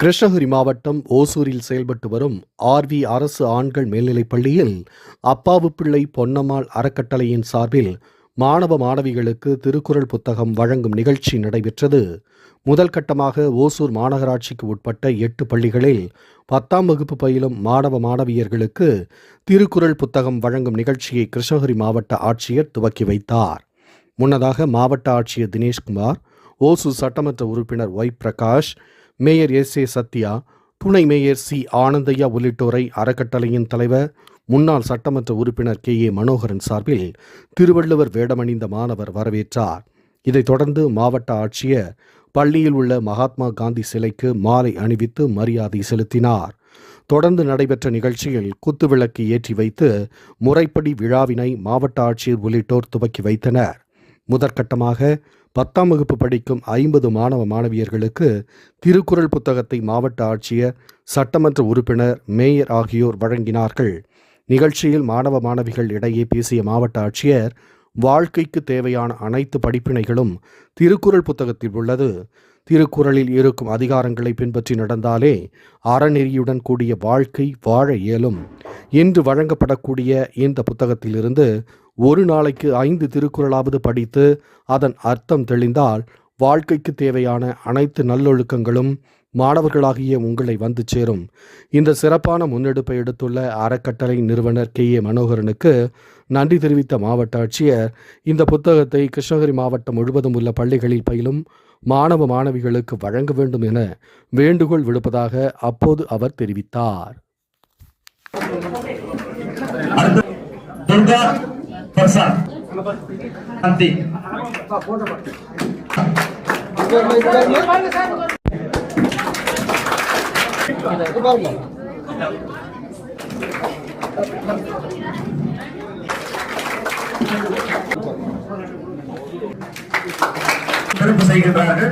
கிருஷ்ணகிரி மாவட்டம் ஓசூரில் செயல்பட்டு வரும் ஆர்வி அரசு ஆண்கள் மேல்நிலைப் பள்ளியில் அப்பாவு பிள்ளை பொன்னம்மாள் அறக்கட்டளையின் சார்பில் மாணவ மாணவிகளுக்கு திருக்குறள் புத்தகம் வழங்கும் நிகழ்ச்சி நடைபெற்றது. முதல் கட்டமாக ஓசூர் மாநகராட்சிக்கு உட்பட்ட எட்டு பள்ளிகளில் பத்தாம் வகுப்பு பயிலும் மாணவ மாணவியர்களுக்கு திருக்குறள் புத்தகம் வழங்கும் நிகழ்ச்சியை கிருஷ்ணகிரி மாவட்ட ஆட்சியர் துவக்கி வைத்தார். முன்னதாக மாவட்ட ஆட்சியர் தினேஷ்குமார் ஓசூர் சட்டமன்ற உறுப்பினர் Y Prakash mayor S A Sathya துணை மேயர் சி ஆனந்தையா உள்ளிட்டோரை அறக்கட்டளையின் தலைவர் முன்னாள் சட்டமன்ற உறுப்பினர் கே ஏ மனோகரன் சார்பில் திருவள்ளுவர் வேடமணிந்த மாணவர் வரவேற்றார். இதைத் தொடர்ந்து மாவட்ட ஆட்சியர் பள்ளியில் உள்ள மகாத்மா காந்தி சிலைக்கு மாலை அணிவித்து மரியாதை செலுத்தினார். தொடர்ந்து நடைபெற்ற நிகழ்ச்சியில் குத்துவிளக்கு ஏற்றி வைத்து முறைப்படி விழாவினை மாவட்ட ஆட்சியர் உள்ளிட்டோர் துவக்கி வைத்தனர். முதற்கட்டமாக பத்தாம் வகுப்பு படிக்கும் ஐம்பது மாணவ மாணவியர்களுக்கு திருக்குறள் புத்தகத்தை மாவட்ட ஆட்சியர் சட்டமன்ற உறுப்பினர் மேயர் ஆகியோர் வழங்கினார்கள். நிகழ்ச்சியில் மாணவ மாணவிகள் இடையே பேசிய மாவட்ட ஆட்சியர் வாழ்க்கைக்கு தேவையான அனைத்து படிப்பினைகளும் திருக்குறள் புத்தகத்தில் உள்ளது. திருக்குறளில் இருக்கும் அதிகாரங்களை பின்பற்றி நடந்தாலே அறநெறியுடன் கூடிய வாழ்க்கை வாழ இயலும். இன்று வழங்கப்படக்கூடிய இந்த புத்தகத்திலிருந்து ஒரு நாளைக்கு ஐந்து திருக்குறளாவது படித்து அதன் அர்த்தம் தெளிந்தால் வாழ்க்கைக்கு தேவையான அனைத்து நல்லொழுக்கங்களும் மாணவர்களாகிய உங்களை வந்து சேரும். இந்த சிறப்பான முன்னெடுப்பை எடுத்துள்ள அறக்கட்டளை நிறுவனர் கே. ஏ. மனோகரனுக்கு நன்றி தெரிவித்த மாவட்ட ஆட்சியர் இந்த புத்தகத்தை கிருஷ்ணகிரி மாவட்டம் முழுவதும் உள்ள பள்ளிகளில் பயிலும் மாணவ மாணவிகளுக்கு வழங்க வேண்டும் என வேண்டுகோள் விடுப்பதாக அப்போது அவர் தெரிவித்தார். துர்கா பிரசாத். சிறப்பு செய்கின்றார்கள்